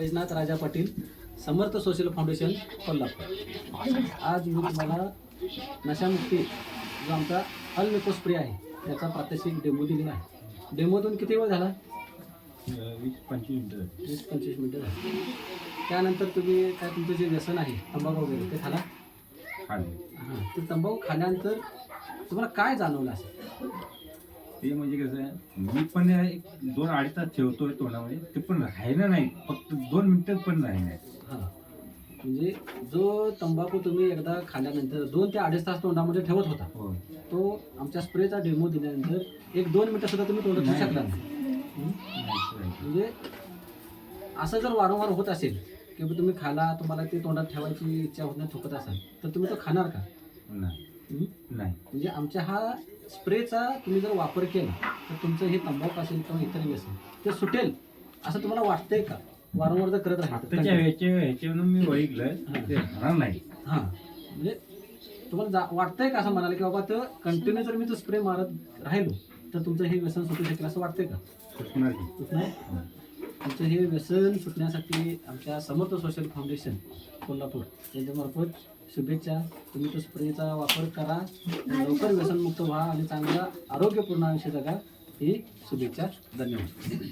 Vaijnath Raja Patil Samarth social foundation Kolhapur. आज मी तुम्हाला नशामुक्ती जो आमचा अल्मेको स्प्रे आहे त्याचा प्रात्यक्षिक डेमो दिलेला आहे. डेमोतून किती वेळ झाला? वीस पंचवीस मिनिटं वीस पंचवीस मिनटं झाली. त्यानंतर तुम्ही काय तुमचं जे व्यसन आहे तंबाखू वगैरे ते खाला? हां ते तंबाखू खाल्यानंतर तुम्हाला काय जाणवलं असं ते म्हणजे कसं आहे मी पण एक दोन अडीच तास ठेवतोय तोंडामध्ये ते पण राहिलं नाही फक्त दोन मिनिटात पण राही नाही हां म्हणजे जो तंबाखू तुम्ही एकदा खाल्यानंतर दोन ते अडीच तास तोंडामध्ये ठेवत होता हो तो आमच्या स्प्रेचा डेमो दिल्यानंतर एक दोन मिनटं सुद्धा तुम्ही तोंडात ठेवू नाही. शकला नाही हं? राहिलं. म्हणजे असं जर वारंवार होत असेल की बा तुम्ही खाला तुम्हाला ते तोंडात ठेवायची इच्छा होत नाही थुकत असाल तर तुम्ही तो खाणार का नाही हं? नाही म्हणजे आमच्या हा स्प्रेचा तुम्ही जर वापर केला तर तुमचं हे तंबाखू असेल किंवा इतर व्यसन ते सुटेल. असं तुम्हाला वाटतंय का? वारंवार जर करत आत्ताच्या राहतात ह्याच्या ह्याच्यावरून मी बघितलं ते राहणार नाही. हां. म्हणजे तुम्हाला जा वाटतंय का असं म्हणाले की बाबा तो कंटिन्यू जर मी तो स्प्रे मारत राहिलो तर तुमचं हे व्यसन सुटू शकेल असं वाटतंय का. सुटणार? तुमचं हे व्यसन सुटण्यासाठी आमच्या समर्थ सोशल फाउंडेशन कोल्हापूर यांच्यामार्फत शुभेच्छा. तुम्ही तो स्प्रेचा वापर करा लवकर. व्यसनमुक्त व्हा आणि चांगला आरोग्यपूर्ण आयुष्य जगा. ही शुभेच्छा. धन्यवाद.